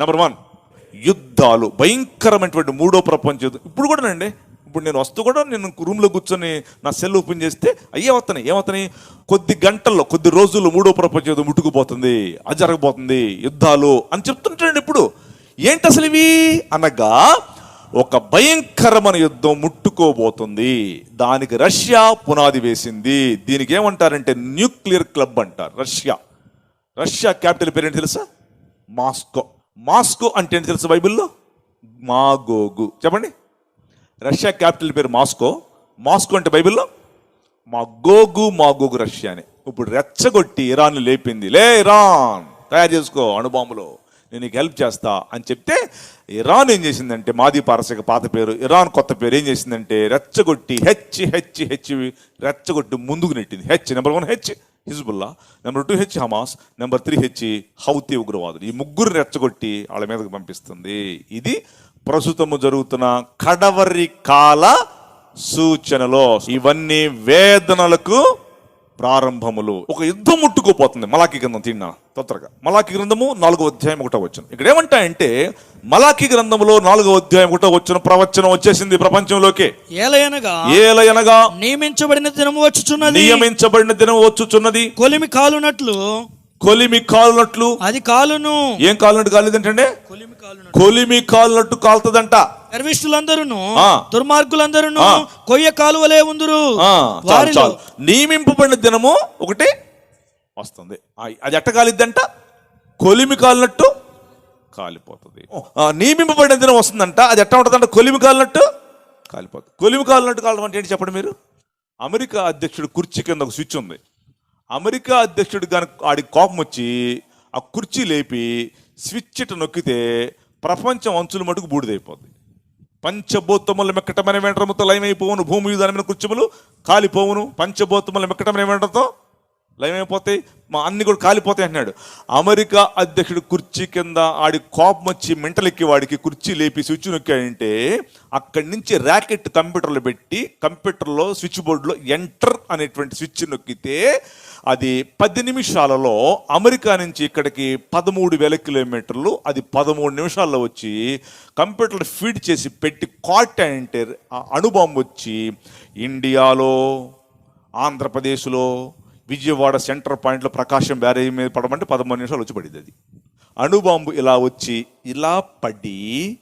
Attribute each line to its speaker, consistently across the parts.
Speaker 1: Number one యుద్ధాలు భయంకరమైనటువంటి మూడో ప్రపంచ యుద్ధం. ఇప్పుడు కూడా అండి ఇప్పుడు నేను వస్తూ కూడా నేను రూమ్లో కూర్చొని నా సెల్ ఓపెన్ చేస్తే అయ్యే వస్తున్నాయి ఏమవుతున్నాయి? కొద్ది గంటల్లో కొద్ది రోజుల్లో మూడో ప్రపంచ యుద్ధం ముట్టుకుపోతుంది అది జరగబోతుంది యుద్ధాలు అని చెప్తుంటాడు ఇప్పుడు. ఏంటి అసలు ఇవి? అనగా ఒక భయంకరమైన యుద్ధం ముట్టుకోబోతుంది. దానికి రష్యా పునాది వేసింది. దీనికి ఏమంటారంటే న్యూక్లియర్ క్లబ్ అంటారు రష్యా. రష్యా క్యాపిటల్ పేరేంటి తెలుసా? మాస్కో. మాస్కో అంటే ఏంటి తెలుసు బైబిల్లో? మాగోగు. చెప్పండి. రష్యా క్యాపిటల్ పేరు మాస్కో. మాస్కో అంటే బైబిల్లో? మా మాగోగు రష్యా అని. ఇప్పుడు రెచ్చగొట్టి ఇరాన్ లేపింది. లే ఇరాన్ తయారు చేసుకో అణుబాంబులో. నేను నీకు హెల్ప్ చేస్తా అని చెప్తే ఇరాన్ ఏం చేసిందంటే మాది పారసిక పాత పేరు. ఇరాన్ కొత్త పేరు ఏం చేసిందంటే రెచ్చగొట్టి హెచ్ హెచ్ హెచ్ రెచ్చగొట్టి ముందుకు నెట్టింది. H number one H. Hezbollah. Number two H Hamas number three H Houthi ఉగ్రవాదులు. ఈ ముగ్గురు రెచ్చగొట్టి వాళ్ళ మీదకి పంపిస్తుంది. ఇది ప్రస్తుతము జరుగుతున్న కడవరి కాల సూచనలో. ఇవన్నీ వేదనలకు ప్రారంభములు. ఒక యుద్ధము ముట్టుకోపోతుంది మలాకి గ్రంథం తిన్నా తొందరగా. మలాకి గ్రంథము నాలుగో అధ్యాయం ఒకటో వచ్చిన ఇక్కడ ఏమంటాయంటే మలాకి గ్రంథంలో నాలుగో అధ్యాయం ఒకటో వచ్చిన ప్రవచనం వచ్చేసింది ప్రపంచంలోకి.
Speaker 2: ఏలయనగా
Speaker 1: ఏలయనగా
Speaker 2: నియమించబడిన దినము వచ్చుచున్నది.
Speaker 1: నియమించబడిన దినం వచ్చుచున్నది.
Speaker 2: కొలిమి కాలునట్లు.
Speaker 1: కొలిమి కాలునట్లు.
Speaker 2: అది కాలును.
Speaker 1: ఏం కాలునట్టు కాలేదంటే
Speaker 2: కొలిమి కాలునట్లు
Speaker 1: కొలిమి కాలునట్టు కాలుతుందంట.
Speaker 2: గర్విష్ఠులందరూ. దుర్మార్గులందరూ. కొయ్య కాలువలే ఉందురు.
Speaker 1: నియమింపబడిన దినము ఒకటి వస్తుంది. అది ఎట్ట కాలిద్దంట? కొలిమి కాలినట్టు కాలిపోతుంది. నియమింపబడిన దినం వస్తుందంట. అది ఎట్ట ఉంటుందంట? కొలిమి కాలినట్టు కాలిపోతుంది. కొలిమి కాలినట్టు కాలడం అంటే ఏంటి చెప్పండి మీరు? అమెరికా అధ్యక్షుడు కుర్చీ కింద ఒక స్విచ్ ఉంది. అమెరికా అధ్యక్షుడు కనుక ఆడి కోపం వచ్చి ఆ కుర్చీ లేపి స్విచ్ ఇట నొక్కితే ప్రపంచం అంచుల మటుకు బూడిదైపోద్ది. పంచభూతములు మెక్కటమైన వెంట్రముతో లయమైపోవును భూమి దాని మీద కూర్చోములు కాలిపోవును. పంచభూతములు మెక్కటమైన వెంట్రతో లయమైపోతాయి మా అన్ని కూడా కాలిపోతాయి అంటున్నాడు. అమెరికా అధ్యక్షుడు కుర్చీ కింద ఆడి కోపం వచ్చి మెంటలెక్కి వాడికి కుర్చీ లేపి స్విచ్ నొక్కాడంటే అక్కడి నుంచి ర్యాకెట్ కంప్యూటర్లో పెట్టి కంప్యూటర్లో స్విచ్ బోర్డులో ఎంటర్ అనేటువంటి స్విచ్ నొక్కితే అది పది నిమిషాలలో అమెరికా నుంచి ఇక్కడికి పదమూడు వేల కిలోమీటర్లు అది పదమూడు నిమిషాల్లో వచ్చి కంప్యూటర్ ఫీడ్ చేసి పెట్టి కాట్ అంటే అణుబాంబు వచ్చి ఇండియాలో ఆంధ్రప్రదేశ్లో విజయవాడ సెంటర్ పాయింట్లో ప్రకాశం బ్యారేజ్ మీద పడమంటే పదమూడు నిమిషాలు వచ్చి పడింది అది. అణుబాంబు ఇలా వచ్చి ఇలా పడి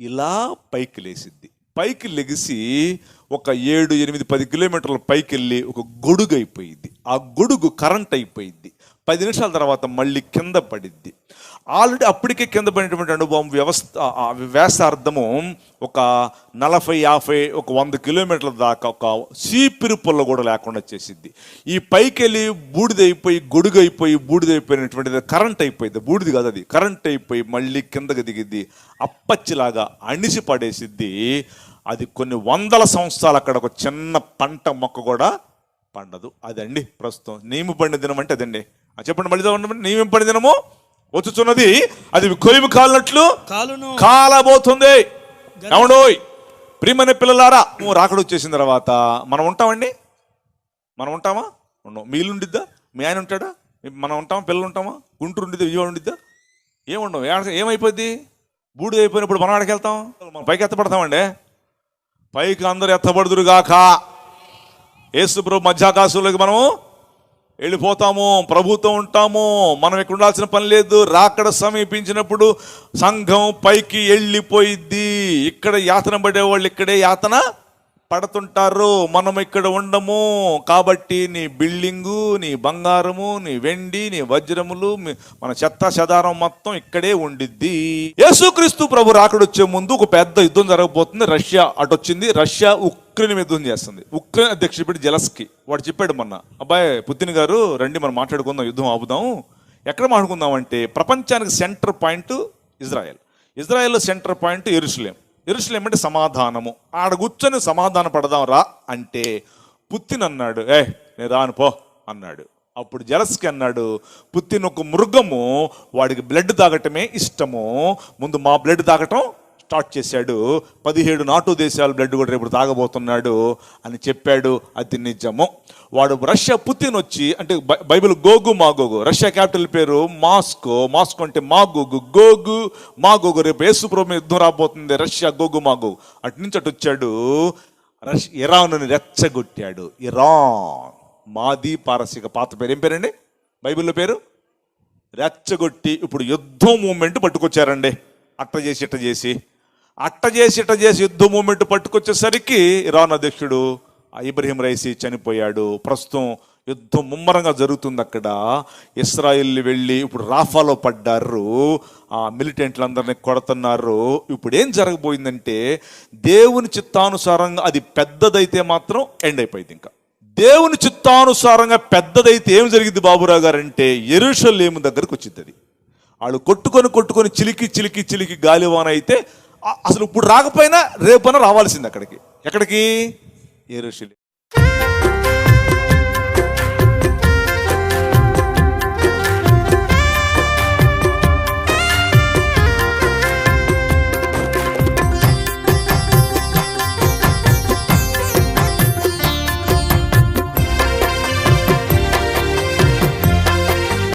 Speaker 1: ఇలా పైకి లేసిద్ది పైకి లెగిసి ఒక ఏడు ఎనిమిది పది కిలోమీటర్ల పైకి వెళ్ళి ఒక గొడుగు అయిపోయింది. ఆ గొడుగు కరెంట్ అయిపోయింది. పది నిమిషాల తర్వాత మళ్ళీ కింద పడిద్ది ఆల్రెడీ అప్పటికే కింద పడినటువంటి అనుభవం వ్యవస్థ వ్యాసార్థము ఒక నలభై యాభై ఒక వంద కిలోమీటర్ల దాకా ఒక సీపిరి పుల్ల కూడా లేకుండా చేసిద్ది. ఈ పైకి వెళ్ళి బూడిదైపోయి గొడుగు అయిపోయి బూడిదైపోయినటువంటిది కరెంట్ అయిపోయింది బూడిది కాదు అది. కరెంట్ అయిపోయి మళ్ళీ కిందకి దిగిద్ది. అప్పచ్చిలాగా అణిసి పడేసిద్ది. అది కొన్ని వందల సంవత్సరాలు అక్కడ ఒక చిన్న పంట మొక్క కూడా పండదు. అదండి ప్రస్తుతం. నియమపడిన దినం అంటే అదండి. చెప్పండి మళ్ళీ చదవండి. దినము? వచ్చుచున్నది అది కొలిమి కాలినట్లు
Speaker 2: కాలును
Speaker 1: కాలబోతుంది. అవునోయ్ ప్రియమైన పిల్లలారా నువ్వు రాకడ వచ్చేసిన తర్వాత మనం ఉంటామండి? మనం ఉంటామా? ఉన్నాం మీ ఉండిద్దా? మీ ఆయన ఉంటాడా? మనం ఉంటామా? పిల్లలు ఉంటామా? గుంటూరు ఉండిద్దా? విజయవాడ ఉండిద్దా? ఏముండవు ఏమైపోద్ది? బూడిద అయిపోయినప్పుడు మనం ఆడికి వెళ్తాం? మనం పైకి ఎత్తపడతామండి పైకి అందరు ఎత్తబడుదురుగాక. యేసుప్రభు మధ్యాకాశంలోకి మనము వెళ్ళిపోతాము ప్రభుతో ఉంటాము మనం ఇక్కడ ఉండాల్సిన పని లేదు. రాకడ సమీపించినప్పుడు సంఘం పైకి వెళ్ళిపోయిద్ది. ఇక్కడ యాతన పడేవాళ్ళు ఇక్కడే యాతన పడుతుంటారు మనం ఇక్కడ ఉండము. కాబట్టి నీ బిల్డింగు నీ బంగారము నీ వెండి నీ వజ్రములు మన చెత్త చెదారం మొత్తం ఇక్కడే ఉండిద్ది. యేసుక్రీస్తు ప్రభు రాకడొచ్చే ముందు ఒక పెద్ద యుద్ధం జరగబోతుంది. రష్యా అటు వచ్చింది రష్యా ఉక్రెయిన్ మీద యుద్ధం చేస్తుంది. ఉక్రెయిన్ అధ్యక్షుడు పేరు జలస్కి వాడు చెప్పాడు మొన్న అబ్బాయి పుతిన్ గారు రండి మనం మాట్లాడుకుందాం యుద్ధం ఆపుదాం. ఎక్కడ మాట్లాడుకుందాం అంటే ప్రపంచానికి సెంటర్ పాయింట్ ఇజ్రాయెల్. ఇజ్రాయెల్లో సెంటర్ పాయింట్ ఎరుసలేం. ఎరుసలేం అంటే సమాధానము. ఆడ కూర్చొని సమాధాన పడదాం రా అంటే పుత్తిన్ అన్నాడు. ఏ నేను రాను పో అన్నాడు. అప్పుడు జలస్కి అన్నాడు పుత్తిన ఒక మృగము వాడికి బ్లడ్ తాగటమే ఇష్టము. ముందు మా బ్లడ్ తాగటం స్టార్ట్ చేశాడు. పదిహేడు నాటు దేశాల బ్లడ్ కూడా రేపు తాగబోతున్నాడు అని చెప్పాడు. అది నిజము. వాడు రష్యా పుతిన్ వచ్చి అంటే by- Bible Gog Magog Russia capital పేరు మాస్కో మాస్కో అంటే మాగోగు గోగు మాగోగు రేపు యేసుప్రభు యుద్ధం రాబోతుంది రష్యా గోగు మాగోగు. అటు నుంచి అటు వచ్చాడు. రష్ ఇరాన్ను రెచ్చగొట్టాడు. ఇరాన్ మాది పారసిక పాత పేరు. ఏం పేరండి? బైబిల్లో పేరు? రెచ్చగొట్టి ఇప్పుడు యుద్ధం మూమెంట్ పట్టుకొచ్చారండి. అట్ట చేసి ఇట్ట చేసి. అట్ట చేసి ఇట్ట చేసి యుద్ధ మూమెంట్ పట్టుకొచ్చేసరికి ఇరాన్ అధ్యక్షుడు ఇబ్రహీం రైసీ చనిపోయాడు. ప్రస్తుతం యుద్ధం ముమ్మరంగా జరుగుతుంది అక్కడ. ఇస్రాయిల్ వెళ్ళి ఇప్పుడు రాఫాలో పడ్డారు. ఆ మిలిటెంట్లందరినీ కొడుతున్నారు. ఇప్పుడు ఏం జరగబోయిందంటే దేవుని చిత్తానుసారంగా అది పెద్దదైతే మాత్రం ఎండ్ అయిపోయింది ఇంకా. దేవుని చిత్తానుసారంగా పెద్దదైతే ఏం జరిగింది బాబురావు గారు అంటే ఎరుషలేము దగ్గరకు వచ్చింది అది. వాళ్ళు కొట్టుకొని కొట్టుకొని చిలికి చిలికి చిలికి గాలివాన అయితే అసలు ఇప్పుడు రాకపోయినా రేపైనా రావాల్సింది అక్కడికి. ఎక్కడికి? ఎరుషలేం